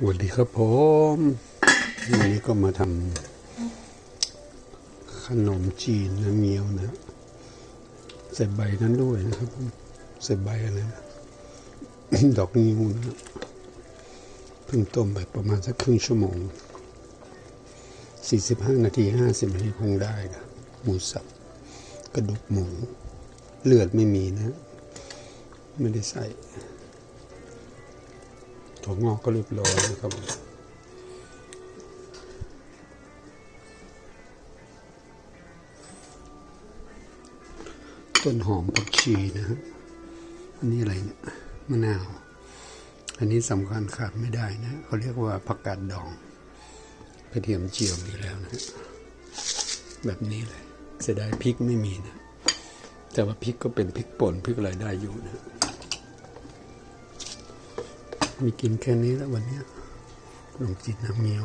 สวัสดีครับผมวันนี้ก็มาทำขนมจีนน้ำเงี้ยวนะใส่ใบนั้นด้วยนะครับผมใส่ใบอะไรนะดอกนิ้วนะเพิ่งต้มไปประมาณสักครึ่งชั่วโมง 45 นาที 50 นาทีคงได้นะหมูสับกระดูกหมู เลือดไม่มีนะ ไม่ได้ใส่ ถั่วงอกก็เรียบร้อยนะครับต้นหอมผักชีนะฮะอันนี้อะไรเนี่ยมะนาว อันนี้สำคัญขาดไม่ได้นะเขาเรียกว่าผักกาดดองกระเทียมเจียวมีแล้วนะฮะแบบนี้เลยเสียดายพริกไม่มีนะแต่ว่าพริกก็เป็นพริกป่นพริกอะไรได้อยู่นะ มีกินแค่นี้แล้ววันนี้ยขนมจีนน้ำเงี้ยว